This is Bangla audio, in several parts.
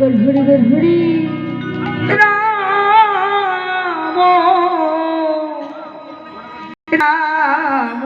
গর্ভরি গর্ভরি Ram Ram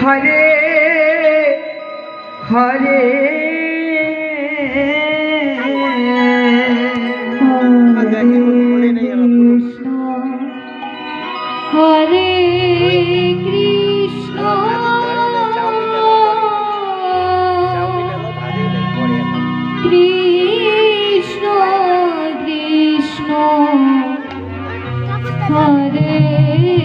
Hare Hare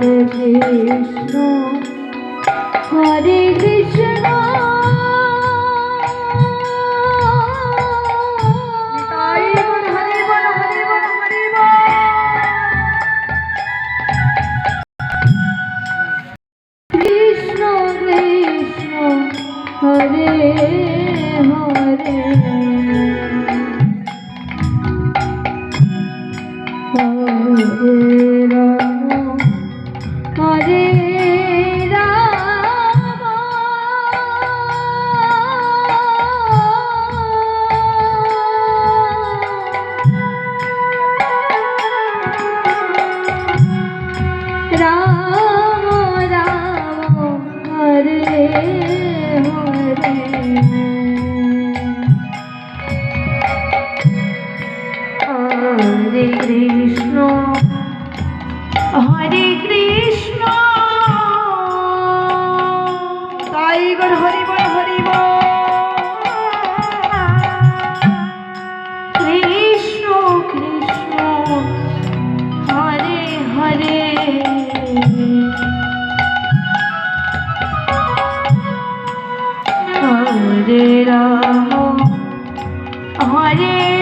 Hare Krishna Hare Hare Rama Hare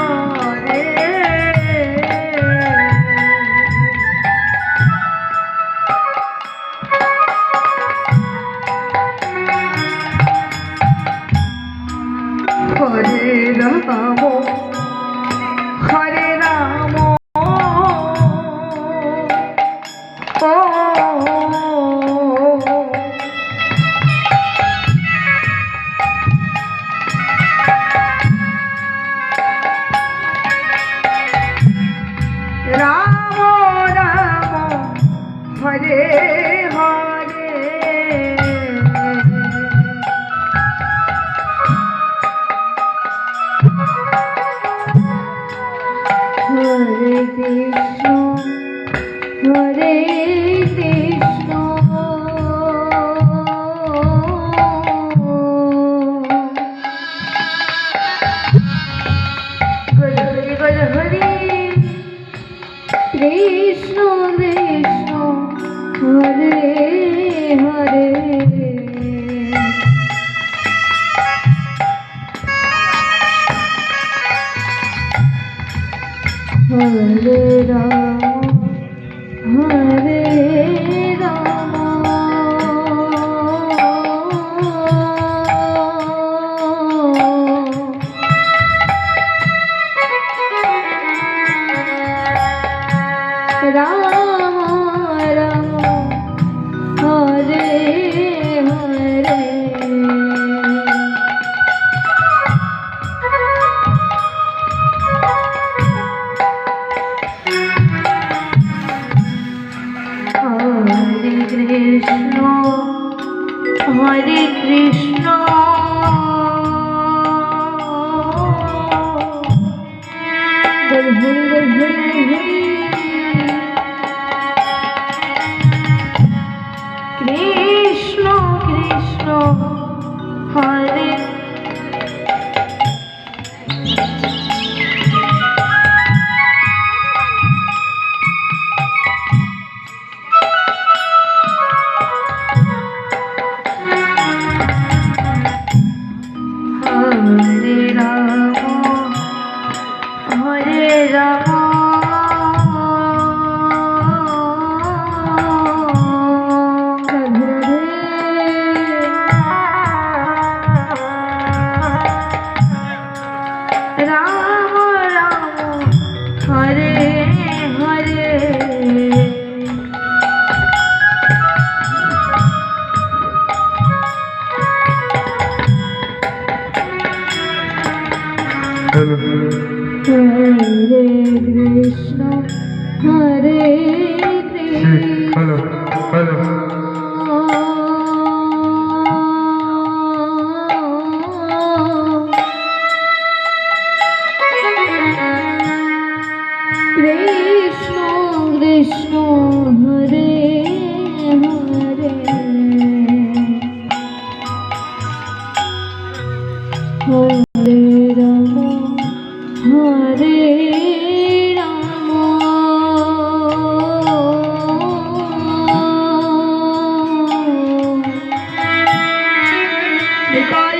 Hare Rama Hare hello Hare Krishna Hare Krishna hello hello Goodbye.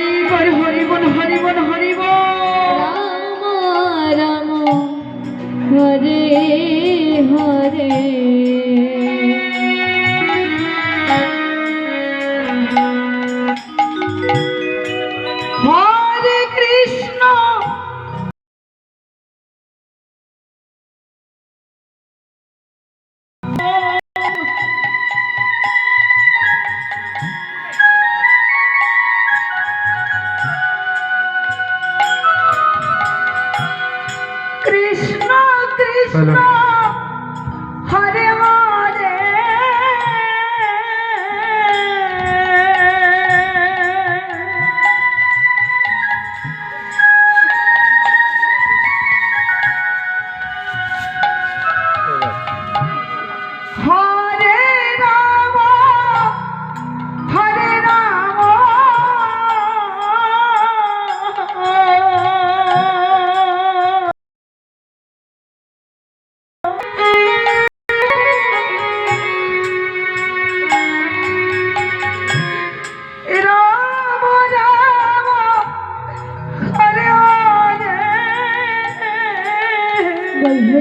I